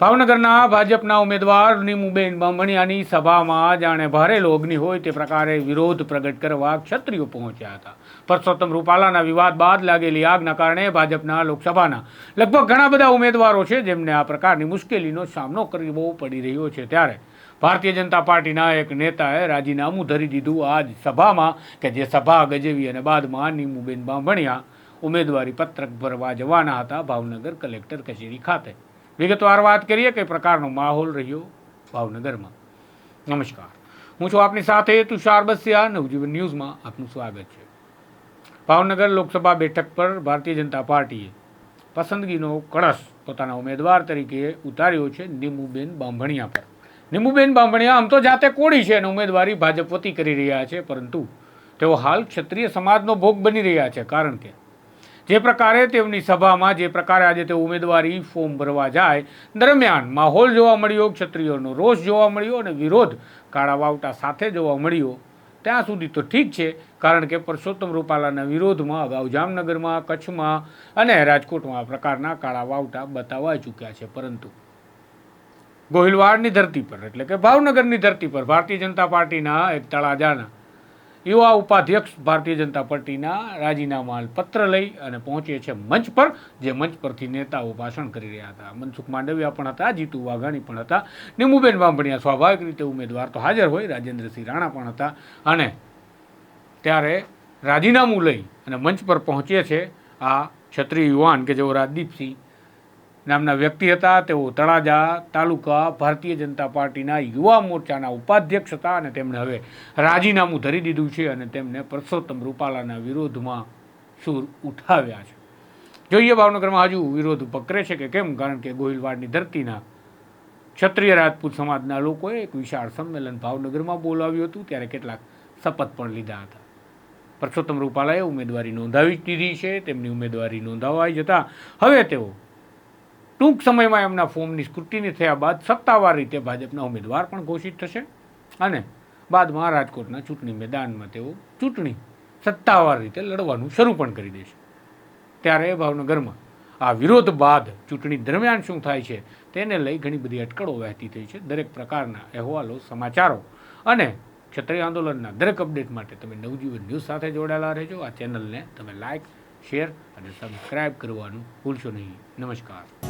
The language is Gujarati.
ભાવનગરના ભાજપના ઉમેદવાર નીમુબેન બામણિયાની સભામાં જાણે ભારેલો અગ્નિ હોય તે પ્રકારે વિરોધ પ્રગટ કરવા ક્ષત્રિયો પહોંચ્યા હતા. પરસોત્તમ રૂપાલાના વિવાદ બાદ લાગેલી આગના કારણે ભાજપના લોકસભાના લગભગ ઘણા બધા ઉમેદવારો છે જેમને આ પ્રકારની મુશ્કેલીનો સામનો કરવો પડી રહ્યો છે. ત્યારે ભારતીય જનતા પાર્ટીના એક નેતાએ રાજીનામું ધરી દીધું આજ સભામાં કે જે સભા ગજેવી અને બાદમાં નીમુબેન બામણિયા ઉમેદવારી પત્રક ભરવા જવાના હતા ભાવનગર કલેક્ટર કચેરી ખાતે. વિગતવાર વાત કરીએ કઈ પ્રકારનો માહોલ રહ્યો ભાવનગરમાં. નમસ્કાર. હું છું આપની સાથે તુષાર બસિયા, નવજીવન ન્યૂઝમાં આપનું સ્વાગત છે. ભાવનગર લોકસભા બેઠક પર ભારતીય જનતા પાર્ટીએ પસંદગીનો કળશ પોતાના ઉમેદવાર તરીકે ઉતાર્યો છે નિમુબેન બાંભણિયા પર. નિમુબેન બાંભણિયા, આમ તો જાતે કોળી છે અને ઉમેદવારી ભાજપ વતી કરી રહ્યા છે, પરંતુ તેઓ હાલ ક્ષત્રિય સમાજનો ભોગ બની રહ્યા છે. કારણ કે જે પ્રકારે તેમની સભામાં, જે પ્રકારે આજે તે ઉમેદવારી ફોર્મ ભરવા જાય, દરમિયાન માહોલ જોવા મળ્યો, ક્ષત્રિયોનો રોષ જોવા મળ્યો અને વિરોધ કાળા વાવટા સાથે જોવા મળ્યો. ત્યાં સુધી તો ઠીક છે, કારણ કે પરસોત્તમ રૂપાલાના વિરોધમાં અગાઉ જામનગરમાં, કચ્છમાં અને રાજકોટમાં આ પ્રકારના કાળા વાવટા બતાવાઈ ચૂક્યા છે. પરંતુ ગોહિલવાડની ધરતી પર, એટલે કે ભાવનગરની ધરતી પર, ભારતીય જનતા પાર્ટીના એક તળાજાના યુવા ઉપાધ્યક્ષ ભારતીય જનતા પાર્ટીના રાજીનામા પત્ર લઈ અને પહોંચે છે મંચ પર, જે મંચ પરથી નેતાઓ ભાષણ કરી રહ્યા હતા. મનસુખ માંડવિયા પણ હતા, જીતુ વાઘાણી પણ હતા, નિમુબેન બાંભણિયા સ્વાભાવિક રીતે ઉમેદવાર તો હાજર હોય, રાજેન્દ્રસિંહ રાણા પણ હતા અને ત્યારે રાજીનામું લઈ અને મંચ પર પહોંચે છે આ ક્ષત્રિય યુવાન કે જેઓ રાજદીપસિંહ નામના વ્યક્તિ હતા. તેઓ તળાજા તાલુકા ભારતીય જનતા પાર્ટીના યુવા મોરચાના ઉપાધ્યક્ષ હતા અને તેમણે હવે રાજીનામું ધરી દીધું છે અને તેમને પરસોત્તમ રૂપાલાના વિરોધમાં સૂર ઉઠાવ્યા છે. જોઈએ ભાવનગરમાં હજુ વિરોધ પકડે છે કે કેમ? કારણ કે ગોહિલવાડની ધરતીના ક્ષત્રિય રાજપૂત સમાજના લોકોએ એક વિશાળ સંમેલન ભાવનગરમાં બોલાવ્યું હતું. ત્યારે કેટલાક શપથ પણ લીધા હતા. પરસોત્તમ રૂપાલાએ ઉમેદવારી નોંધાવી દીધી છે. તેમની ઉમેદવારી નોંધાવાઈ જતાં હવે તેઓ ટૂંક સમયમાં એમના ફોર્મની સ્ક્રુટિની થયા બાદ સત્તાવાર રીતે ભાજપના ઉમેદવાર પણ ઘોષિત થશે અને બાદમાં રાજકોટના ચૂંટણી મેદાનમાં તેઓ ચૂંટણી સત્તાવાર રીતે લડવાનું શરૂ પણ કરી દેશે. ત્યારે ભાવનગરમાં આ વિરોધ બાદ ચૂંટણી દરમિયાન શું થાય છે તેને લઈ ઘણી બધી અટકળો વહેતી થઈ છે. દરેક પ્રકારના અહેવાલો, સમાચારો અને ક્ષત્રિય આંદોલનના દરેક અપડેટ માટે તમે નવજીવન ન્યૂઝ સાથે જોડાયેલા રહેજો. આ ચેનલને તમે લાઇક શેર અને સબસ્ક્રાઇબ કરવાનું ભૂલશો નહીં. નમસ્કાર.